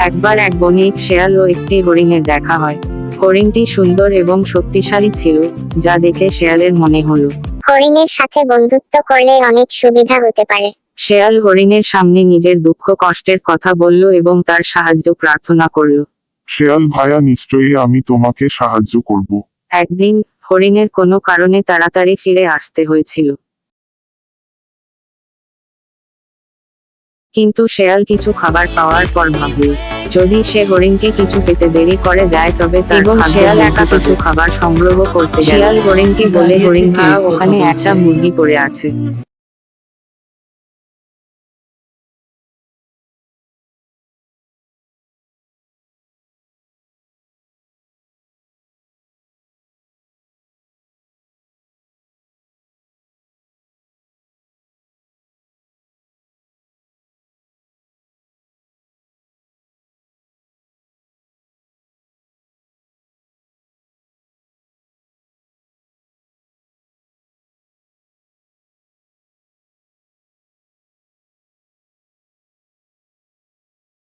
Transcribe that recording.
একবার এক বণিক শেয়াল ও একটি হরিণের দেখা হয়। হরিণটি সুন্দর এবং শক্তিশালী ছিল যা দেখে শেয়ালের মনে হলো। হরিণের সাথে বন্ধুত্ব করলে অনেক সুবিধা হতে পারে। শেয়াল হরিণের সামনে নিজের দুঃখ কষ্টের কথা বলল এবং তার সাহায্য প্রার্থনা করল। শেয়াল ভায়া নিশ্চয়ই আমি তোমাকে সাহায্য করব। একদিন হরিণের কোনো কারণে তাড়াতাড়ি ফিরে আসতে হয়েছিল। কিন্তু শেয়াল কিছু খাবার পাওয়ার পর ভাবল যদি সে হরিণকে কিছু পেতে দেরি করে দেয় তবে এবং শেয়াল একা কিছু খাবার সংগ্রহ করতে শিয়াল হরিণকে বলে হরিণ থেকে ওখানে একটা মুরগি পড়ে আছে।